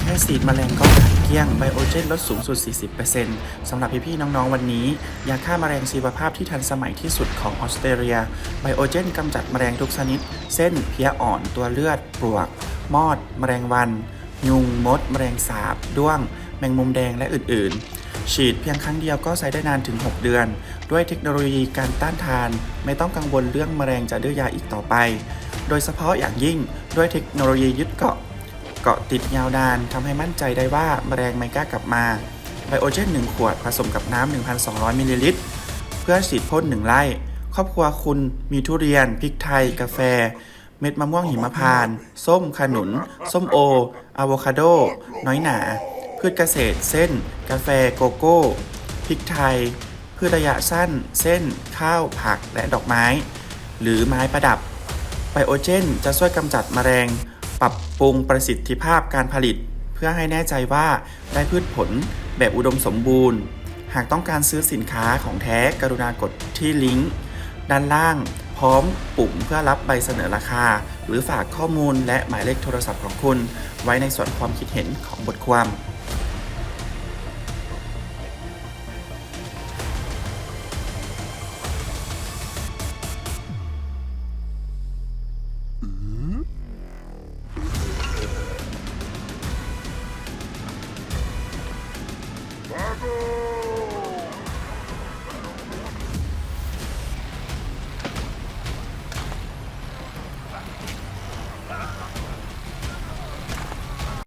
แค่สีดแมลงก็หายเกลี้ยง ไบโอเจนลดสูงสุด 40%สำหรับพี่ๆน้องๆ วันนี้ ยาฆ่าแมลงชีวภาพที่ทันสมัยที่สุดของออสเตรเลีย ไบโอเจนกำจัดแมลงทุกชนิด เส้นเพี้ยอ่อนตัวเลือด ปลวก มอด แมลงวัน ยุง มด แมลงสาบ ด้วง แมงมุมแดงและอื่นๆ ฉีดเพียงครั้งเดียวก็ใช้ได้นานถึง 6 เดือน ด้วยเทคโนโลยีการต้านทาน ไม่ต้องกังวลเรื่องแมลงจะดื้อยาอีกต่อไป โดยเฉพาะอย่างยิ่งด้วยเทคโนโลยียึดเกาะ เกาะติดยาวนานทำให้มั่นใจได้ว่าแมลงไม่กล้ากลับมา ไบโอเจน 1 ขวดผสมกับน้ำ 1,200 มิลลิลิตร เพื่อฉีดพ่น1ไร่ ครอบครัวคุณมีทุเรียน พริกไทย กาแฟ เม็ดมะม่วงหิมพานต์ส้มขนุน ส้มโออะโวคาโด น้อยหนา พืชเกษตร เส้น กาแฟโกโก้ พริกไทย พืชระยะสั้น เส้น ข้าว ผัก และดอกไม้ หรือไม้ประดับ ไบโอเจนจะช่วยกำจัดแมลง ปรับปรุงประสิทธิภาพการผลิต เพื่อให้แน่ใจว่าได้พืชผลแบบอุดมสมบูรณ์ หากต้องการซื้อสินค้าของแท้กรุณากดที่ลิงก์ด้านล่าง พร้อมปุ่มเพื่อรับใบเสนอราคา หรือฝากข้อมูลและหมายเลขโทรศัพท์ของคุณ ไว้ในส่วนความคิดเห็นของบทความ Fogo!